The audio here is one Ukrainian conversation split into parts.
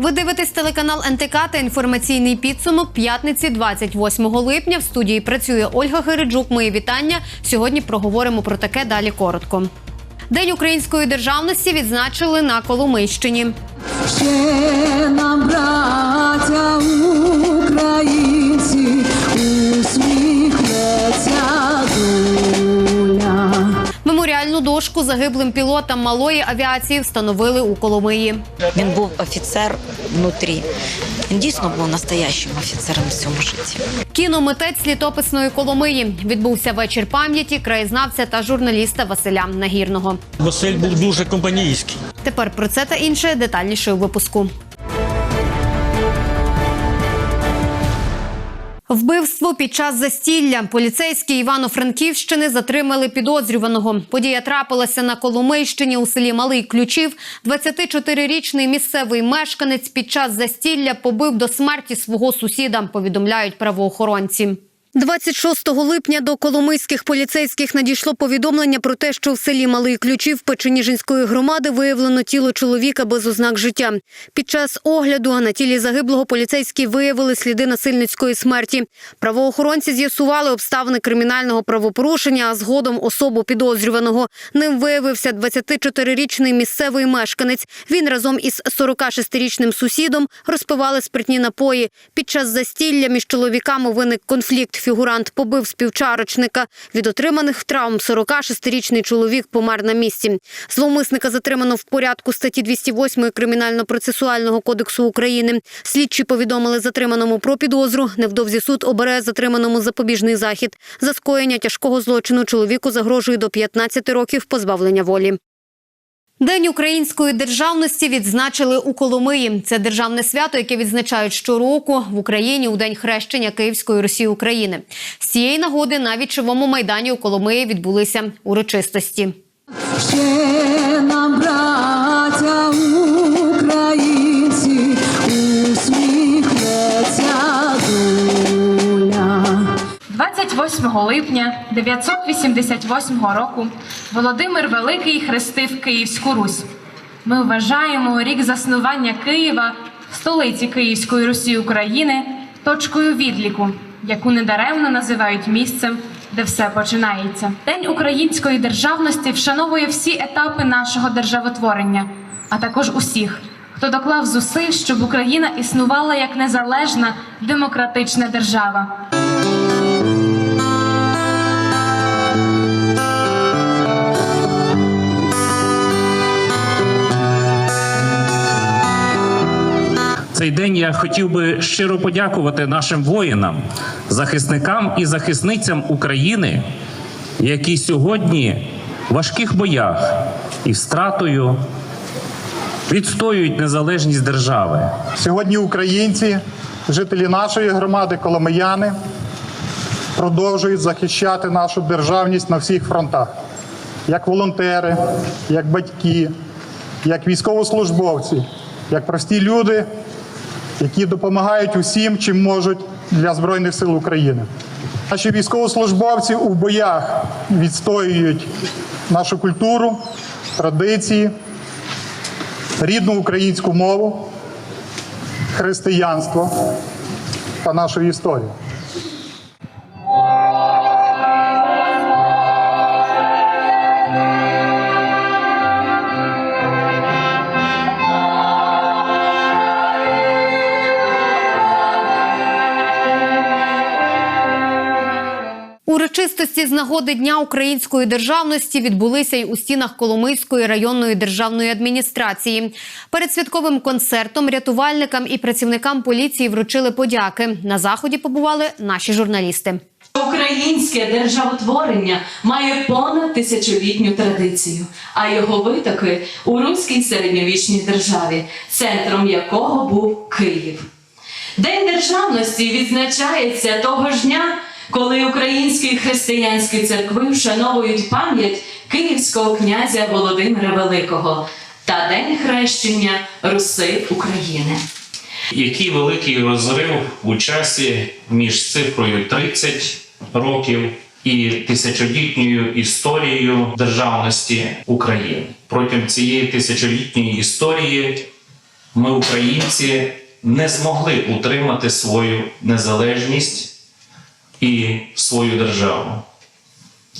Ви дивитесь телеканал НТК та інформаційний підсумок п'ятниці 28 липня. В студії працює Ольга Гереджук. Мої вітання. Сьогодні проговоримо про таке далі коротко. День української державності відзначили на Коломийщині. Ще нам, браття українці, усміхнеться доля. Дошку загиблим пілотам малої авіації встановили у Коломиї. Він був офіцер внутрі. Він дійсно був настоящим офіцером в цьому житті. Кіномитець літописної Коломиї відбувся вечір пам'яті краєзнавця та журналіста Василя Нагірного. Василь був дуже компанійський. Тепер про це та інше детальніше у випуску. Вбивство під час застілля. Поліцейські Івано-Франківщини затримали підозрюваного. Подія трапилася на Коломийщині у селі Малий Ключів. 24-річний місцевий мешканець під час застілля побив до смерті свого сусіда. Повідомляють правоохоронці. 26 липня до коломийських поліцейських надійшло повідомлення про те, що в селі Малий Ключів Печеніжинської громади виявлено тіло чоловіка без ознак життя. Під час огляду на тілі загиблого поліцейські виявили сліди насильницької смерті. Правоохоронці з'ясували обставини кримінального правопорушення, а згодом особу підозрюваного. Ним виявився 24-річний місцевий мешканець. Він разом із 46-річним сусідом розпивали спиртні напої. Під час застілля між чоловіками виник конфлікт. Фігурант побив співчарочника. Від отриманих травм 46-річний чоловік помер на місці. Зловмисника затримано в порядку статті 208 Кримінально-процесуального кодексу України. Слідчі повідомили затриманому про підозру. Невдовзі суд обере затриманому запобіжний захід. За скоєння тяжкого злочину чоловіку загрожує до 15 років позбавлення волі. День української державності відзначили у Коломиї. Це державне свято, яке відзначають щороку в Україні у день хрещення Київської Росії України. З цієї нагоди на вічовому майдані у Коломиї відбулися урочистості. 28 липня 988 року Володимир Великий хрестив Київську Русь. Ми вважаємо рік заснування Києва, столиці Київської Русі України, точкою відліку, яку недаремно називають місцем, де все починається. День української державності вшановує всі етапи нашого державотворення, а також усіх, хто доклав зусиль, щоб Україна існувала як незалежна демократична держава. Цей день я хотів би щиро подякувати нашим воїнам, захисникам і захисницям України, які сьогодні в важких боях і встратою відстоюють незалежність держави. Сьогодні українці, жителі нашої громади, коломияни, продовжують захищати нашу державність на всіх фронтах, як волонтери, як батьки, як військовослужбовці, як прості люди, які допомагають усім, чим можуть для Збройних сил України. Наші військовослужбовці у боях відстоюють нашу культуру, традиції, рідну українську мову, християнство та нашу історію. Урочистості з нагоди Дня української державності відбулися й у стінах Коломийської районної державної адміністрації. Перед святковим концертом рятувальникам і працівникам поліції вручили подяки. На заході побували наші журналісти. Українське державотворення має понад тисячолітню традицію, а його витоки у руській середньовічній державі, центром якого був Київ. День державності відзначається того ж дня, коли українські християнські церкви вшановують пам'ять київського князя Володимира Великого та День хрещення Руси України. Який великий розрив у часі між цифрою 30 років і тисячолітньою історією державності України. Протягом цієї тисячолітньої історії ми, українці, не змогли утримати свою незалежність і свою державу.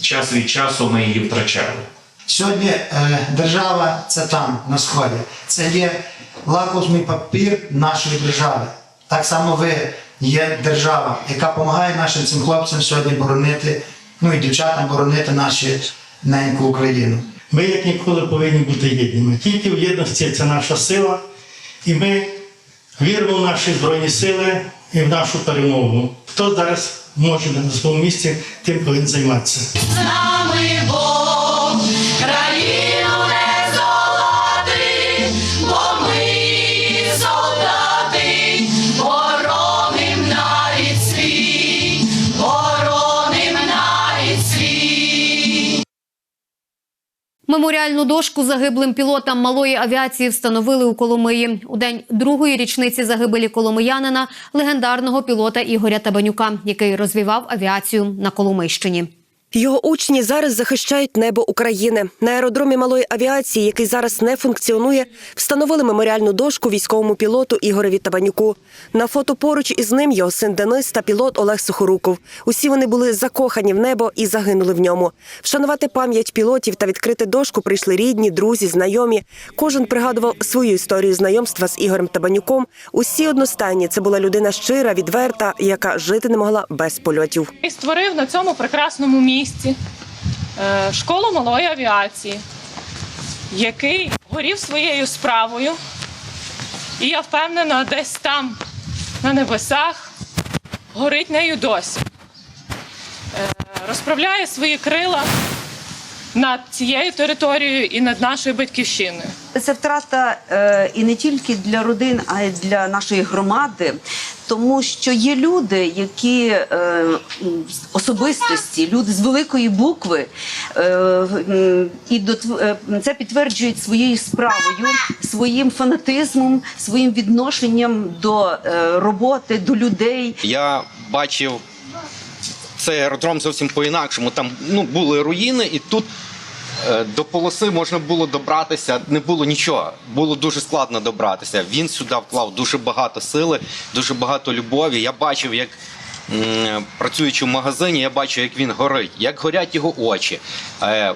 Час від часу ми її втрачали. Сьогодні е, держава це там, на сході. Це є лакмусний папір нашої держави. Так само ви є держава, яка допомагає нашим цим хлопцям сьогодні боронити, ну і дівчатам боронити нашу неньку Україну. Ми як ніколи повинні бути єдними. Тільки в єдності це наша сила, і ми віримо в наші збройні сили і в нашу перемогу. Хто зараз може на своєму місці, тим повинен займатися. З нами Бог, Меморіальну дошку загиблим пілотам малої авіації встановили у Коломиї у день другої річниці загибелі коломиянина, легендарного пілота Ігоря Табанюка, який розвівав авіацію на Коломийщині. Його учні зараз захищають небо України. На аеродромі малої авіації, який зараз не функціонує, встановили меморіальну дошку військовому пілоту Ігореві Табанюку. На фото поруч із ним його син Денис та пілот Олег Сухоруков. Усі вони були закохані в небо і загинули в ньому. Вшанувати пам'ять пілотів та відкрити дошку прийшли рідні, друзі, знайомі. Кожен пригадував свою історію знайомства з Ігорем Табанюком. Усі одностайні це була людина щира, відверта, яка жити не могла без польотів. І створив на цьому прекрасному місці е, школу малої авіації, який горів своєю справою. І я впевнена, десь там, на небесах, горить нею досі. Е, Розправляє свої крила над цією територією і над нашою батьківщиною. Це втрата е, і не тільки для родин, а й для нашої громади. Тому що є люди, які е, особистості, люди з великої букви, е, і це підтверджують своєю справою, своїм фанатизмом, своїм відношенням до роботи, до людей. Я бачив цей аеродром зовсім по-інакшому. Там ну, були руїни, і тут до полоси можна було добратися. Не було нічого. Було дуже складно добратися. Він сюди вклав дуже багато сили, дуже багато любові. Я бачив, як. Працюючи в магазині, я бачу, як він горить, як горять його очі, е,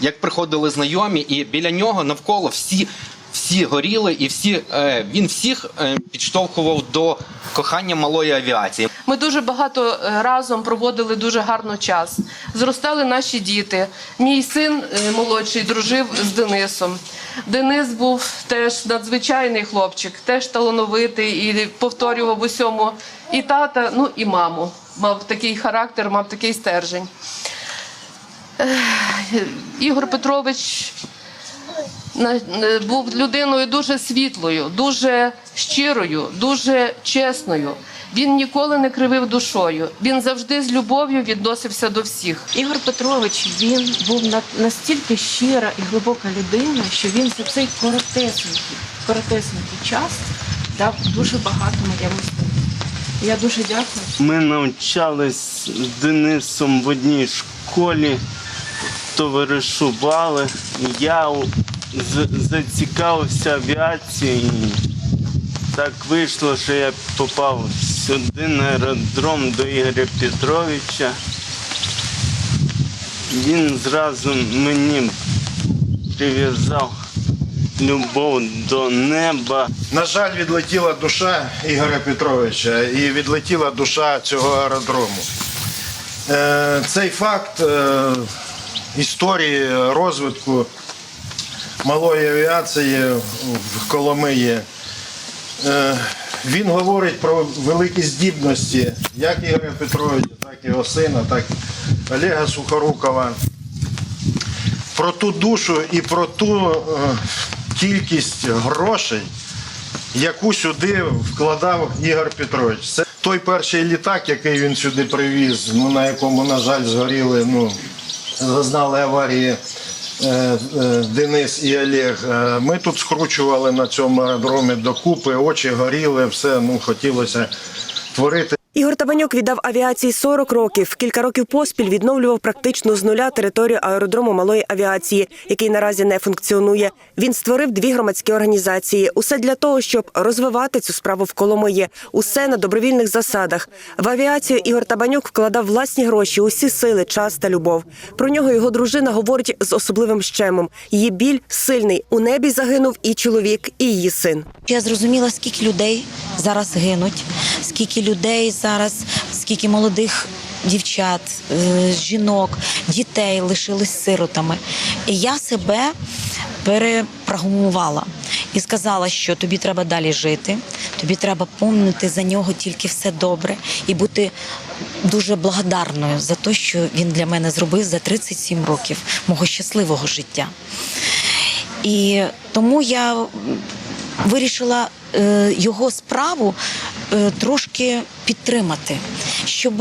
як приходили знайомі, і біля нього навколо всі, всі горіли, і всі, е, він всіх е, підштовхував до кохання малої авіації. Ми дуже багато е, разом проводили дуже гарно час. Зростали наші діти. Мій син молодший дружив з Денисом. Денис був теж надзвичайний хлопчик, теж талановитий і повторював усьому і тата, ну і маму. Мав такий характер, мав такий стержень. Ігор Петрович був людиною дуже світлою, дуже щирою, дуже чесною. Він ніколи не кривив душою. Він завжди з любов'ю відносився до всіх. Ігор Петрович він був на- настільки щира і глибока людина, що він за цей коротесенький, коротесенький час дав дуже багато моєму сину. Я дуже дякую. Ми навчались з Денисом в одній школі, товаришували. Я зацікавився авіацією. Так вийшло, що я попав сюди на аеродром до Ігоря Петровича. Він зразу мені прив'язав любов до неба. На жаль, відлетіла душа Ігоря Петровича і відлетіла душа цього аеродрому. Е, Цей факт е, історії розвитку малої авіації в Коломиї. е, Він говорить про великі здібності як Ігоря Петровича, так і його сина, так і Олега Сухорукова про ту душу і про ту е, кількість грошей, яку сюди вкладав Ігор Петрович. Це той перший літак, який він сюди привіз, ну, на якому, на жаль, згоріли, ну, зазнали аварії Денис і Олег. Е, Ми тут скручували на цьому аеродромі докупи, очі горіли, все ну, хотілося творити. Ігор Табанюк віддав авіації 40 років. Кілька років поспіль відновлював практично з нуля територію аеродрому малої авіації, який наразі не функціонує. Він створив дві громадські організації. Усе для того, щоб розвивати цю справу в Коломиї. Усе на добровільних засадах. В авіацію Ігор Табанюк вкладав власні гроші, усі сили, час та любов. Про нього його дружина говорить з особливим щемом. Її біль сильний. У небі загинув і чоловік, і її син. Я зрозуміла, скільки людей зараз гинуть, скільки людей зараз, скільки молодих дівчат, е, жінок, дітей лишились сиротами. І я себе перепрограмувала і сказала, що тобі треба далі жити, тобі треба помнити за нього тільки все добре і бути дуже благодарною за те, що він для мене зробив за 37 років мого щасливого життя. І тому я вирішила е, його справу трошки підтримати, щоб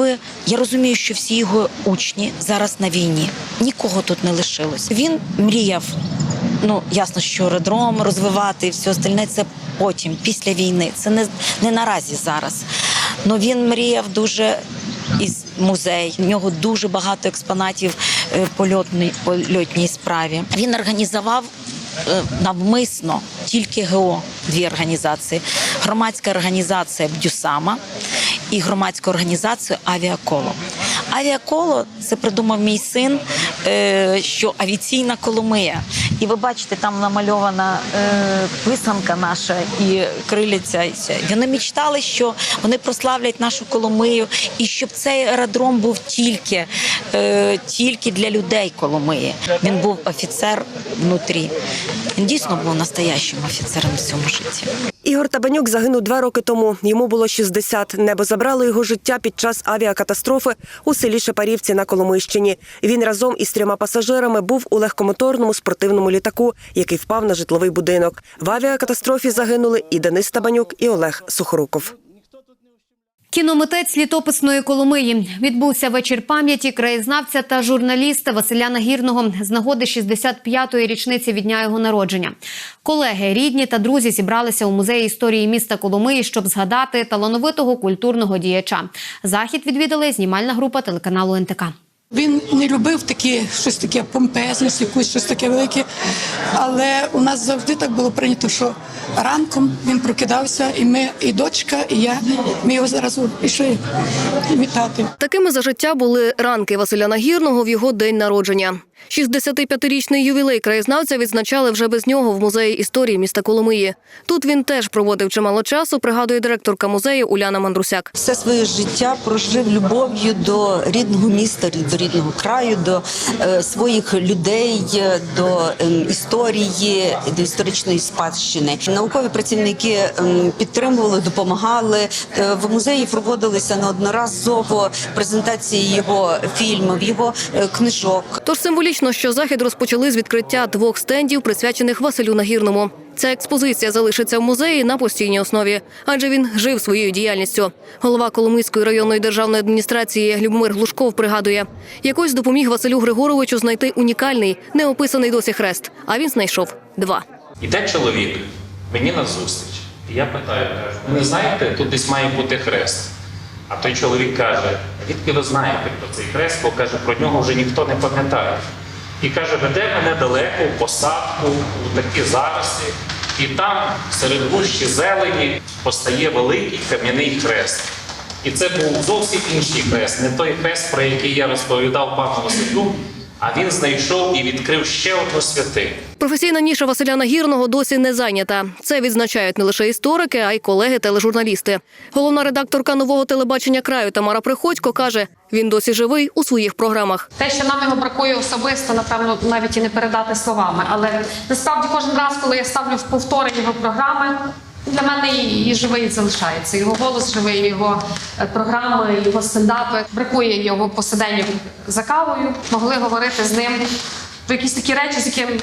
я розумію, що всі його учні зараз на війні, нікого тут не лишилось. Він мріяв. Ну, ясно, що аеродром розвивати і все остальне це потім, після війни. Це не, не наразі зараз. Ну він мріяв дуже із музей. У нього дуже багато експонатів е, польотній польотній справі. Він організував е, навмисно тільки ГО дві організації: громадська організація Бдюсама і громадську організацію Авіаколо. Авіаколо це придумав мій син, е, що авіаційна Коломия. І ви бачите, там намальована е, писанка наша і криляця. і. Вони мечтали, що вони прославлять нашу Коломию, і щоб цей аеродром був тільки, е, тільки для людей Коломиї. Він був офіцер внутрі. Він дійсно був настоящим офіцером в цьому житті. Ігор Табанюк загинув два роки тому. Йому було 60. Небо забрало його життя під час авіакатастрофи у селі Шепарівці на Коломийщині. Він разом із трьома пасажирами був у легкомоторному спортивному літаку, який впав на житловий будинок. В авіакатастрофі загинули і Денис Табанюк, і Олег Сухоруков. Кіномитець літописної Коломиї відбувся вечір пам'яті краєзнавця та журналіста Василя Нагірного з нагоди 65-ї річниці від дня його народження. Колеги, рідні та друзі зібралися у музеї історії міста Коломиї, щоб згадати талановитого культурного діяча. Захід відвідали знімальна група телеканалу НТК. Він не любив такі щось таке помпезність, якусь щось таке велике. Але у нас завжди так було прийнято, що ранком він прокидався, і ми, і дочка, і я, ми його зараз пішли вітати. Такими за життя були ранки Василя Нагірного в його день народження. 65-річний ювілей краєзнавця відзначали вже без нього в музеї історії міста Коломиї. Тут він теж проводив чимало часу, пригадує директорка музею Уляна Мандрусяк. Все своє життя прожив любов'ю до рідного міста, до рідного краю, до е, своїх людей, е, до е, історії, до історичної спадщини. Наукові працівники ем, підтримували, допомагали. Е, в музеї проводилися неодноразово презентації його фільмів, його е, книжок. Тож символічно, що захід розпочали з відкриття двох стендів, присвячених Василю Нагірному. Ця експозиція залишиться в музеї на постійній основі, адже він жив своєю діяльністю. Голова Коломийської районної державної адміністрації Любомир Глушков пригадує, якось допоміг Василю Григоровичу знайти унікальний, неописаний досі хрест. А він знайшов два. Іде чоловік мені назустріч. І я питаю, не знаєте, тут десь має бути хрест. А той чоловік каже: відки ви знаєте про цей хрест, бо каже, про нього вже ніхто не пам'ятає. І каже, веде мене далеко в посадку, у такі зароси. і там, серед гущі зелені, постає великий кам'яний хрест. І це був зовсім інший хрест, не той хрест, про який я розповідав пану Василю, а він знайшов і відкрив ще одну святиню. Професійна ніша Василя Нагірного досі не зайнята. Це відзначають не лише історики, а й колеги-тележурналісти. Головна редакторка нового телебачення краю Тамара Приходько каже, він досі живий у своїх програмах. Те, що нам його бракує особисто, напевно, навіть і не передати словами. Але насправді кожен раз, коли я ставлю в повтори його програми, для мене і, живий залишається. Його голос живий, його е, програми, його стендапи. Бракує його посиденів за кавою. Могли говорити з ним. Про якісь такі речі, з яким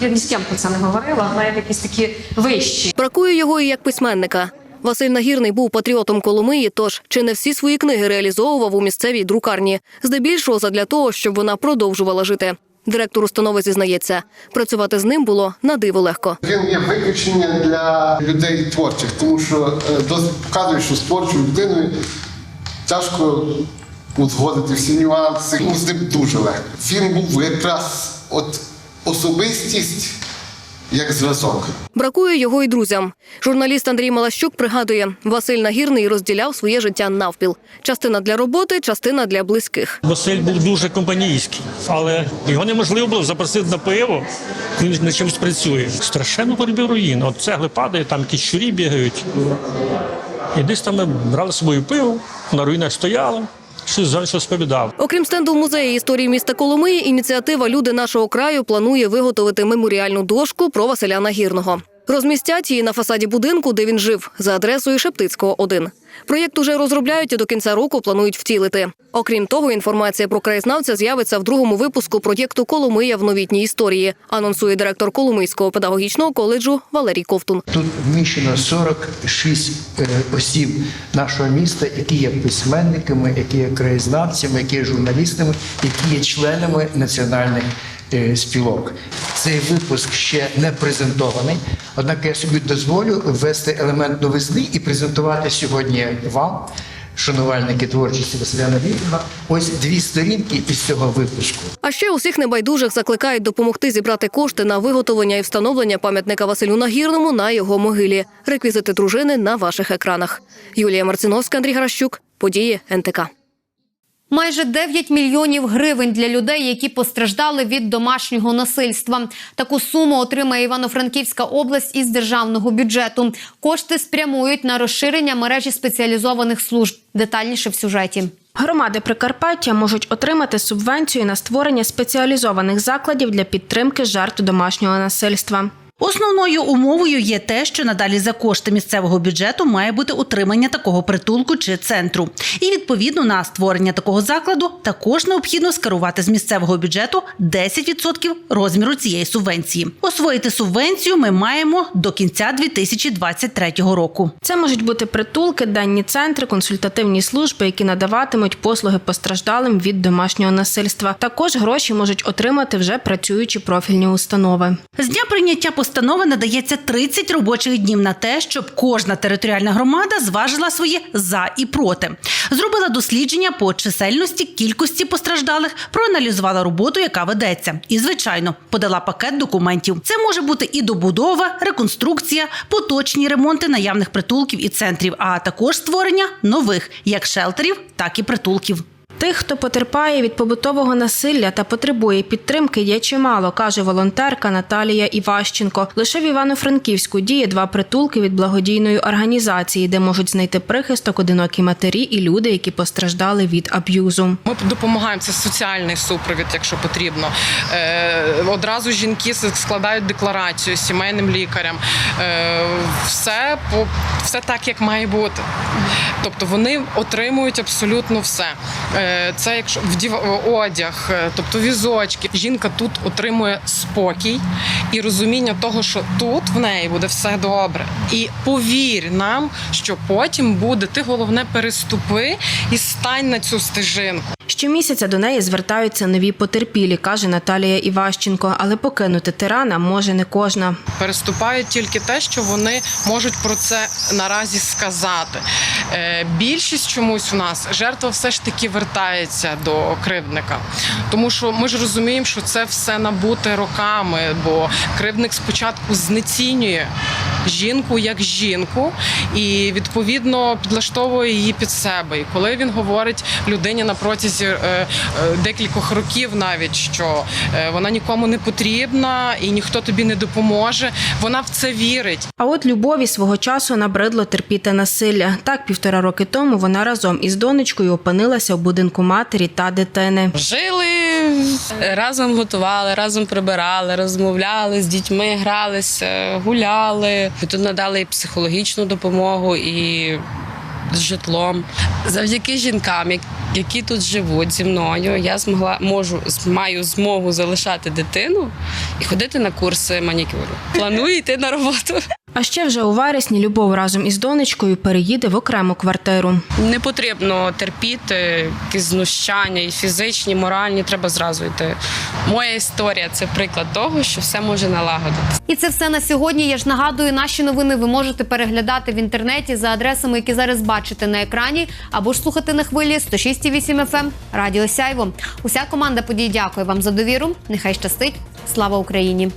я ні з ким про це не говорила, навіть якісь такі вищі. Бракує його і як письменника. Василь Нагірний був патріотом Коломиї, тож чи не всі свої книги реалізовував у місцевій друкарні, здебільшого задля того, щоб вона продовжувала жити. Директор установи зізнається, працювати з ним було на диво легко. Він є виключенням для людей творчих, тому що е, досить показує, що з творчою людиною тяжко узгодити всі нюанси. Ну, з ним дуже легко. Він був якраз от особистість як зразок. Бракує його і друзям. Журналіст Андрій Малащук пригадує, Василь Нагірний розділяв своє життя навпіл. Частина для роботи, частина для близьких. Василь був дуже компанійський, але його неможливо було запросити на пиво. Він на чимось працює. Страшенно полюбив руїн. От цегли падає, там якісь щурі бігають. І десь там ми брали з собою пиво, на руїнах стояли, сповідав. Окрім стенду в музеї історії міста Коломиї, ініціатива Люди нашого краю планує виготовити меморіальну дошку про Василя Нагірного. Розмістять її на фасаді будинку, де він жив, за адресою Шептицького 1. Проєкт уже розробляють і до кінця року планують втілити. Окрім того, інформація про краєзнавця з'явиться в другому випуску проєкту Коломия в новітній історії. Анонсує директор Коломийського педагогічного коледжу Валерій Ковтун. Тут вміщено 46 е, осіб нашого міста, які є письменниками, які є краєзнавцями, які є журналістами, які є членами національних спілок. Цей випуск ще не презентований, однак я собі дозволю ввести елемент новизни і презентувати сьогодні вам. Шанувальники творчості Василя Навірна, ось дві сторінки із цього випуску. А ще усіх небайдужих закликають допомогти зібрати кошти на виготовлення і встановлення пам'ятника Василю Нагірному на його могилі. Реквізити дружини на ваших екранах. Юлія Марциновська, Андрій Гращук. Події НТК. Майже 9 мільйонів гривень для людей, які постраждали від домашнього насильства. Таку суму отримає Івано-Франківська область із державного бюджету. Кошти спрямують на розширення мережі спеціалізованих служб. Детальніше в сюжеті. Громади Прикарпаття можуть отримати субвенцію на створення спеціалізованих закладів для підтримки жертв домашнього насильства. Основною умовою є те, що надалі за кошти місцевого бюджету має бути утримання такого притулку чи центру. І відповідно на створення такого закладу також необхідно скерувати з місцевого бюджету 10% розміру цієї субвенції. Освоїти субвенцію ми маємо до кінця 2023 року. Це можуть бути притулки, денні центри, консультативні служби, які надаватимуть послуги постраждалим від домашнього насильства. Також гроші можуть отримати вже працюючі профільні установи. З дня прийняття постанови надається 30 робочих днів на те, щоб кожна територіальна громада зважила свої за і проти. Зробила дослідження по чисельності, кількості постраждалих, проаналізувала роботу, яка ведеться, і звичайно подала пакет документів. Це може бути і добудова, реконструкція, поточні ремонти наявних притулків і центрів, а також створення нових як шелтерів, так і притулків. Тих, хто потерпає від побутового насилля та потребує підтримки, є чимало, каже волонтерка Наталія Іващенко. Лише в Івано-Франківську діє два притулки від благодійної організації, де можуть знайти прихисток одинокі матері і люди, які постраждали від аб'юзу. Ми допомагаємо це соціальний супровід, якщо потрібно. Е, одразу жінки складають декларацію сімейним лікарям. Е, все все так, як має бути. Тобто вони отримують абсолютно все. Е, це якщо вдів одяг, е, тобто візочки. Жінка тут отримує спокій і розуміння того, що тут в неї буде все добре. І повір нам, що потім буде. Ти головне переступи і стань на цю стежинку. Щомісяця до неї звертаються нові потерпілі, каже Наталія Іващенко. Але покинути тирана може не кожна. переступають тільки те, що вони можуть про це наразі сказати. Е, Більшість чомусь у нас жертва все ж таки вертається до кривдника, тому що ми ж розуміємо, що це все набуте роками, бо кривдник спочатку знецінює жінку як жінку і відповідно підлаштовує її під себе. І коли він говорить людині на протязі е, е, декількох років, навіть що е, вона нікому не потрібна і ніхто тобі не допоможе, вона в це вірить. А от любові свого часу набридло терпіти насилля. Так, півтора роки тому вона разом із донечкою опинилася у будинку матері та дитини. Жили разом готували, разом прибирали, розмовляли з дітьми, гралися, гуляли. І Тут надали і психологічну допомогу, і з житлом. Завдяки жінкам, які тут живуть зі мною, я змогла можу маю змогу залишати дитину і ходити на курси манікюру. Планую йти на роботу. А ще вже у вересні Любов разом із донечкою переїде в окрему квартиру. Не потрібно терпіти якісь знущання і фізичні, і моральні. Треба зразу йти. Моя історія це приклад того, що все може налагодитися. І це все на сьогодні. Я ж нагадую, наші новини ви можете переглядати в інтернеті за адресами, які зараз бачите на екрані, або ж слухати на хвилі 106,8 FM Радіо Сяйво. Уся команда подій дякує вам за довіру. Нехай щастить. Слава Україні!